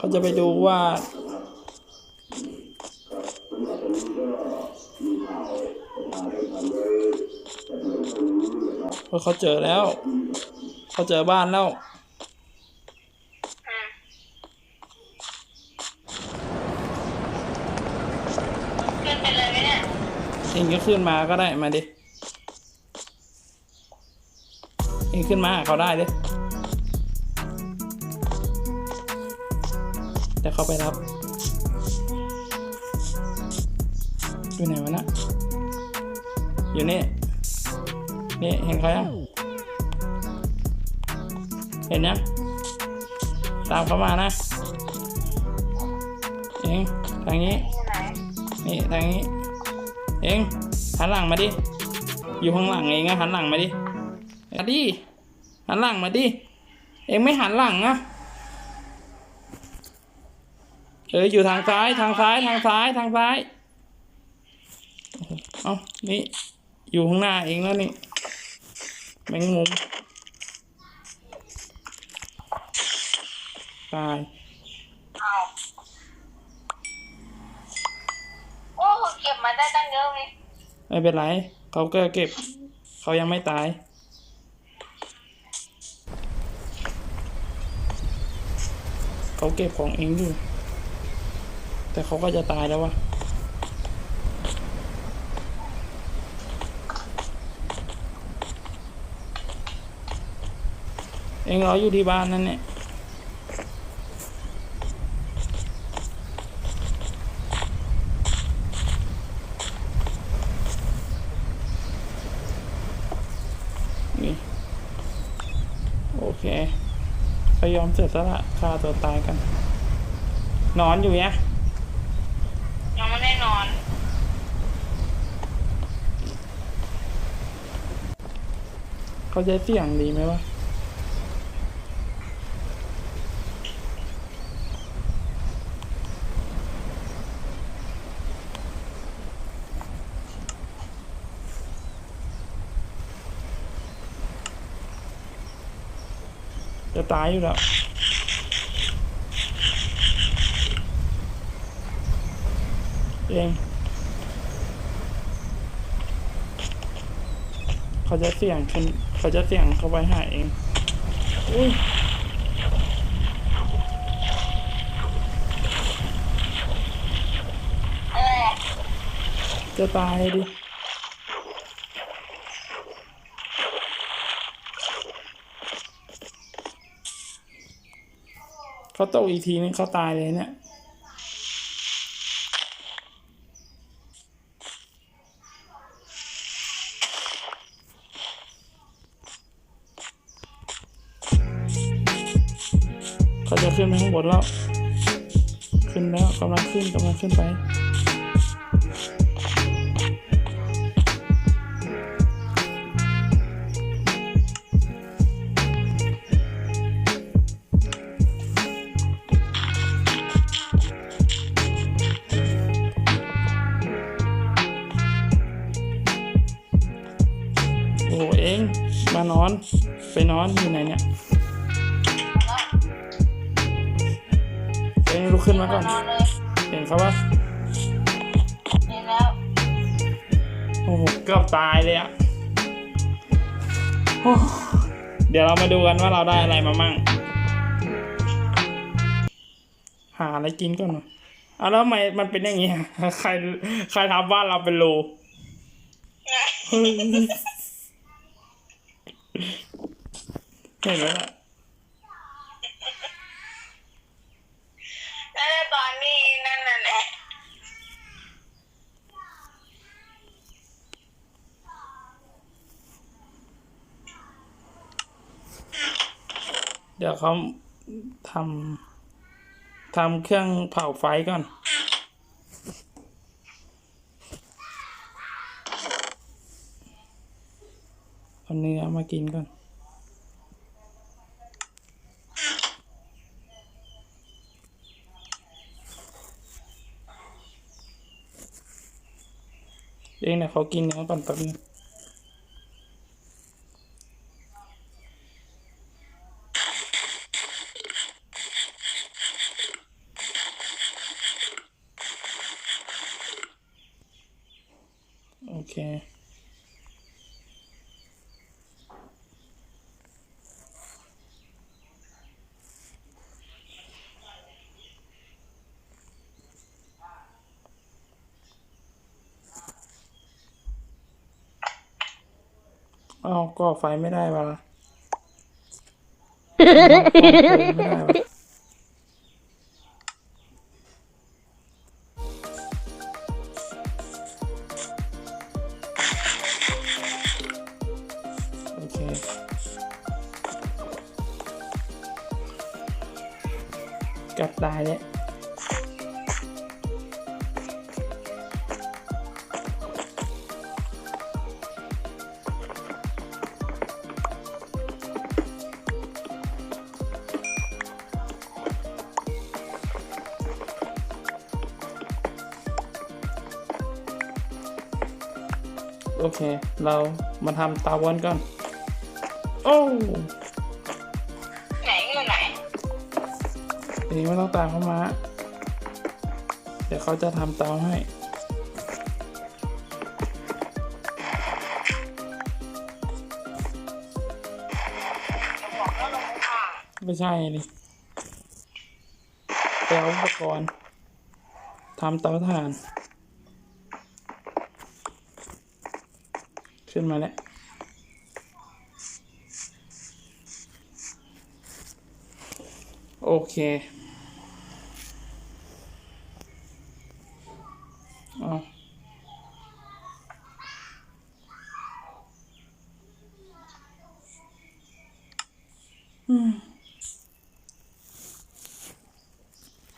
เขาจะไปดูว่า เพราะเขาเจอแล้ว เขาเจอบ้านแล้วอืมขึ้นไปเลยไหมเนี่ยเองก็ขึ้นมาก็ได้มาดิ เองขึ้นมาหาเขาได้ดิ เดี๋ยวเขาไปรับอยู่ไหนวะนะอยู่นี่ นี่เห็นเขายังเห็นยังตามเขามานะเองทางนี้ที่ไหนนี่ทางนี้ เองหันหลังมาดิ อยู่ข้างหลังเองอะหันหลังมาดิมาดิหันหลังมาดิ เองไม่หันหลังอะ เอออยู่ทางซ้ายทางซ้ายทางซ้ายทางซ้ายโอ้โหเอานี่อยู่ข้างหน้าเองแล้วนี่แมงมุมตายเอาโอ้เก็บมาได้ตั้งเยอะเลยไม่เป็นไรเขาก็เก็บ เขายังไม่ตายเขาเก็บของเองอยู่ แต่เขาก็จะตายแล้ววะเองรออยู่ที่บ้านนั่นเนี่ยนี่โอเคเขายอมเสียสละฆ่าตัวตายกัน นอนอยู่เนี่ย ยังไม่ได้นอน เขาจะเสี่ยงดีไหมวะจะตายอยู่แล้วเองเขาจะเสี่ยงขึ้น เขาจะเสี่ยงเข้าไปหาเอง อุ้ยเออจะตายดิเขาตกอีกทีนึงเขาตายเลยเนี่ย ขึ้นไปข้างบนแล้ว ขึ้นแล้วกำลังขึ้นกำลังขึ้นไปโอ้เองมานอน ไปนอนอยู่ไหนเนี่ย กขึ้นมาก่อนนอนเลยเห็นเขาปะเห็นแล้ว โอ้โหเกือบตายเลยอะโอ้เดี๋ยวเรามาดูกันว่าเราได้อะไรมามั่ง หาอะไรกินก่อนหน่อยเอาแล้วทำไมมันเป็นอย่างงี้อะใครใครทำบ้านเราเป็นรูเฮ้ยเห็นไหมล่ะ แล้วตอนนี้นั่นน่ะแหละ เขาทำทำเครื่องเผาไฟก่อนเอาเนื้อมากินก่อน เองเนี่ยเขากินเนื้อก่อนแป๊บนึง เค เอาก่อไฟไม่ได้วะไฟไม่ได้วะ กับได้แล้วโอเค เรามาทำตาวนก่อน โอ้ ทีนี้ไม่ต้องตามเขามา เดี๋ยวเขาจะทำเตาให้ไม่ใช่ดิไปเอาอุปกรณ์ทำเตาถ่าน ขึ้นมาแล้วโอเคเอาอื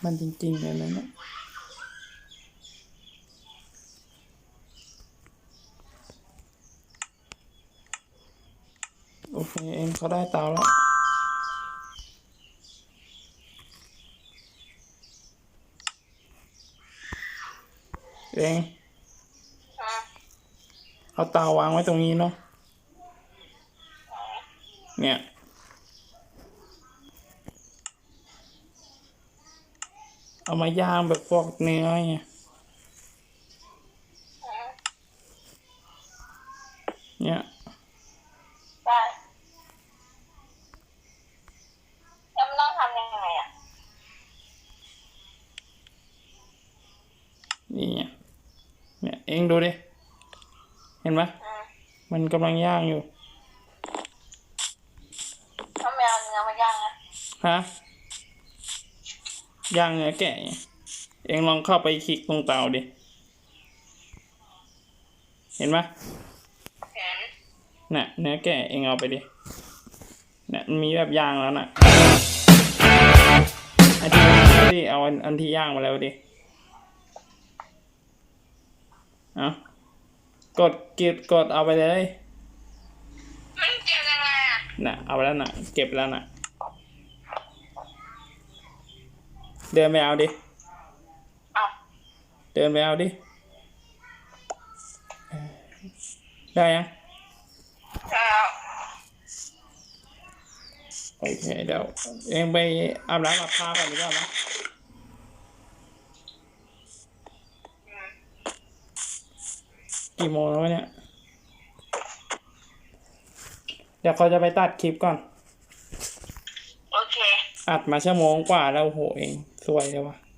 มันจริงๆเลยนะเนี่ยโอเคเองเขาได้เตาแล้ว เองอะเอาเตาวางไว้ตรงนี้เนาะเนี่ยเอามาย่างแบบพวกเนื้อไงอะเนี่ย ได้แล้วมันต้องทำยังไงอะ นี่ไง เนี่ยเองดูดิ เห็นไหมอืมมันกำลังย่างอยู่ถ้าไม่เอาเนื้อมาย่างนะฮะย่างเนื้อแกะไงเองลองเข้าไปคลิกตรงเตาดิ เห็นไหมเห็นน่ะเนื้อแกะเองเอาไปดิน่ะมันมีแบบย่างแล้วน่ะอันที่เอาดิเอาอันอันที่ย่างมาแล้วดิเอากดกิดกดเอาไปเลยมันเก็บยังไงอะน่ะเอาไปแล้วน่ะ เก็บแล้วน่ะ เดินไปเอาดิเอาเดินไปเอาดิเออได้ยังแล้วโอเคเดี๋ยวเองไปอาบน้ำอาบผ้าก่อนดีกว่านะ อืม กี่โมงแล้ววะเนี่ย เดี๋ยวเขาจะไปตัดคลิปก่อน โอเค อัดมาชั่วโมงกว่าแล้วโอ้โหเอง สวยเลยวะเ